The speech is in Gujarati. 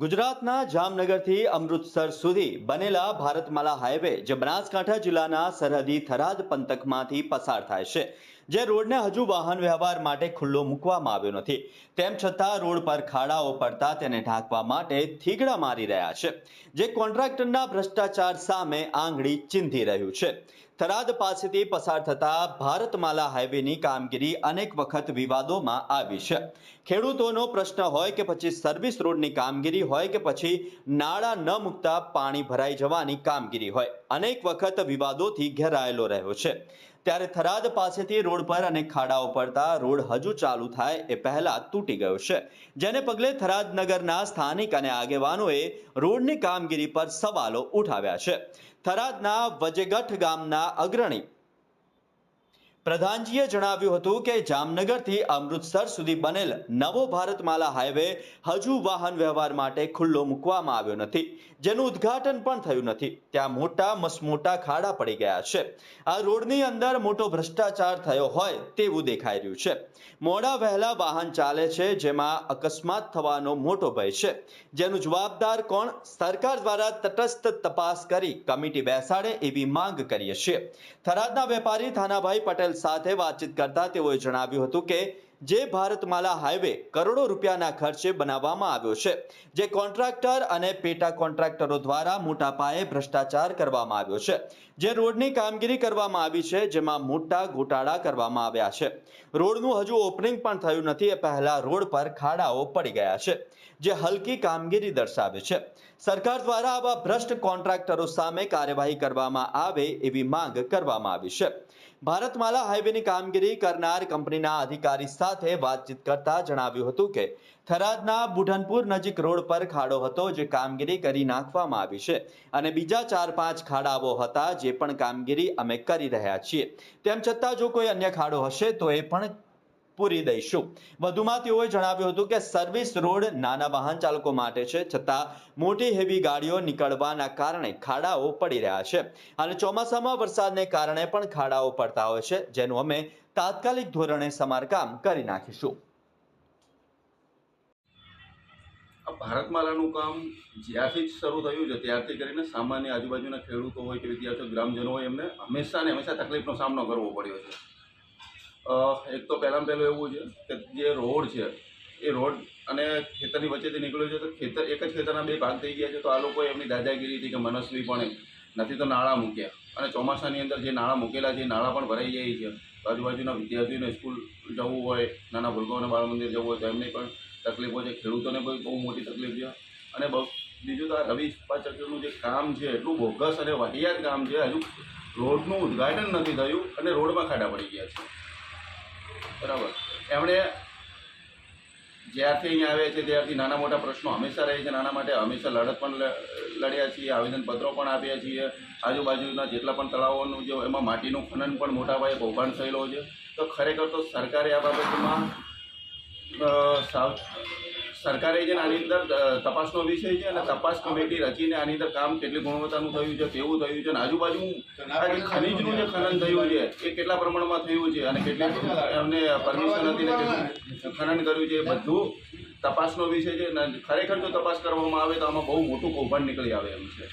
ગુજરાતના જામનગરથી અમૃતસર સુધી બનેલા ભારતમાલા હાઈવે જે બનાસકાંઠા જિલ્લાના સરહદી થરાદ પંથકમાંથી પસાર થાય છે. જે રોડને હજુ વાહન વ્યવહાર માટે ખુલ્લો મૂકવામાં આવ્યો નથી. તેમ છતાં રોડ પર ખાડાઓ પડતા તેને ઢાંકવા માટે થીગડા મારી રહ્યા છે, જે કોન્ટ્રાક્ટરના ભ્રષ્ટાચાર સામે આંગળી ચીંધી રહ્યું છે. થરાદ પાસેથી પસાર થતા ભારતમાલા હાઈવેની કામગીરી અનેક વખત વિવાદોમાં આવી છે. ખેડૂતોનો પ્રશ્ન હોય કે પછી સર્વિસ રોડની કામગીરી હોય કે પછી નાળા ન મૂકતા પાણી ભરાઈ જવાની કામગીરી હોય, અનેક વખત વિવાદોથી ઘેરાયેલો રહ્યો છે. ત્યારે થરાદ પાસેથી રોડ પર અને ખાડાઓ પડતા રોડ હજુ ચાલુ થાય એ પહેલા તૂટી ગયો છે. જેને પગલે થરાદ નગરના સ્થાનિક અને આગેવાનોએ રોડની કામગીરી પર સવાલો ઉઠાવ્યા છે. થરાદના વજેગઠ ગામના અગ્રણી પ્રધાનજીએ જણાવ્યું હતું કે જામનગરથી અમૃતસર સુધી બનેલ નવો ભારતમાલા હાઈવે હજુ વાહન વ્યવહાર માટે ખુલ્લો મૂકવામાં આવ્યો નથી. જેનું ઉદ્ઘાટન પણ થયું નથી. ત્યાં મોટા મસમોટા ખાડા પડી ગયા છે. આ રોડની અંદર મોટો ભ્રષ્ટાચાર થયો હોય તેવું દેખાઈ રહ્યું છે. મોડા વહેલા વાહન ચાલે છે, જેમાં અકસ્માત થવાનો મોટો ભય છે. જેનું જવાબદાર કોણ? સરકાર દ્વારા તટસ્થ તપાસ કરી કમિટી બેસાડે એવી માંગ કરીએ છીએ. થરાદના વેપારી થાનાભાઈ પટેલ સાથે વાતચીત કરતા તેઓએ જણાવ્યું હતું કે, જે ભારતમાલા હાઈવે કરોડો રૂપિયાના ખર્ચે બનાવવામાં આવ્યો છે, જે કોન્ટ્રાક્ટર અને પેટા કોન્ટ્રાક્ટરો દ્વારા મોટા પાયે ભ્રષ્ટાચાર કરવામાં આવ્યો છે, જે રોડની કામગીરી કરવામાં આવી છે, જેમાં મોટા ગોટાળા કરવામાં આવ્યા છે. રોડનું હજુ ઓપનિંગ પણ થયું નથી, એ પહેલા રોડ પર ખાડાઓ પડી ગયા છે, જે હલકી કામગીરી દર્શાવે છે. સરકાર દ્વારા આવા ભ્રષ્ટ કોન્ટ્રાક્ટરો સામે કાર્યવાહી કરવામાં આવે એવી માંગ કરવામાં આવી છે. ભારતમાલા હાઈવેની કામગીરી કરનાર કંપનીના અધિકારી સાથે વાતચીત કરતા જણાવ્યું હતું કે, થરાદના બુઢનપુર નજીક રોડ પર ખાડો હતો જે કામગીરી કરી નાખવામાં આવી છે અને બીજા ચાર પાંચ ખાડાઓ હતા જે પણ કામગીરી અમે કરી રહ્યા છીએ. તેમ છતાં જો કોઈ અન્ય ખાડો હશે તો એ પણ પૂરી દઈશું. વધુમાં તેઓએ જણાવ્યું હતું કે સર્વિસ રોડ નાના વાહન ચાલકો માટે છે, છતાં મોટી હેવી ગાડીઓ નીકળવાના કારણે ખાડાઓ પડી રહ્યા છે. અને ચોમાસામાં વરસાદને કારણે પણ ખાડાઓ પડતા હોય છે, જેનું અમે તાત્કાલિક ધોરણે સમારકામ કરી નાખીશું. ભારતમાલાનું કામ જ્યારથી શરૂ થયું છે, ત્યારથી કરીને સામાન્ય આજુબાજુના ખેડૂતો હોય કે વિદ્યાર્થીઓ ગ્રામજનો હોય એમને હંમેશા ને હંમેશા તકલીફનો સામનો કરવો પડ્યો છે. એક તો પહેલાં પહેલું એવું છે કે જે રોડ છે, એ રોડ અને ખેતરની વચ્ચેથી નીકળ્યો છે, તો ખેતર, એક જ ખેતરના બે ભાગ થઈ ગયા છે, તો આ લોકોએ એમની દાદાગીરી હતી કે મનસ્વીપણે નથી તો નાણાં મૂક્યા. અને ચોમાસાની અંદર જે નાણાં મૂકેલા છે, એ નાણાં પણ ભરાઈ જાય છે. આજુબાજુના વિદ્યાર્થીઓને સ્કૂલ જવું હોય, નાના ભૂલકાઓને બાળ મંદિર જવું હોય, તો એમને પણ તકલીફો છે. ખેડૂતોને પણ બહુ મોટી તકલીફ છે. અને બહુ બીજું તો આ રવિ ચક્રનું જે કામ છે, એટલું બોગસ અને વાહિયાત કામ છે, હજુ રોડનું ઉદ્ઘાટન નથી થયું અને રોડમાં ખાડા પડી ગયા છે. બરાબર. એમણે જ્યારથી અહીંયા આવે છે ત્યારથી નાના મોટા પ્રશ્નો હંમેશા રહે છે. નાના માટે હંમેશા લડત પણ લડ્યા છીએ, આવેદનપત્રો પણ આપ્યા છીએ. આજુબાજુના જેટલા પણ તળાવોનું જે એમાં માટીનું ખનન પણ મોટા પાયે કૌભાંડ થયેલો છે. તો ખરેખર તો સરકારે આ બાબતમાં સાવ સરકારે છે આની અંદર તપાસનો વિષય છે અને તપાસ કમિટી રચીને આની અંદર કામ કેટલી ગુણવત્તાનું થયું છે, કેવું થયું છે, અને આજુબાજુ ખનીજનું જે ખનન થયું છે, એ કેટલા પ્રમાણમાં થયું છે, અને કેટલી એમને પરમિશન હતી ખનન કર્યું છે, એ બધું તપાસનો વિષય છે ખરેખર જો તપાસ કરવામાં આવે તો આમાં બહુ મોટું કૌભાંડ નીકળી આવે એમ છે.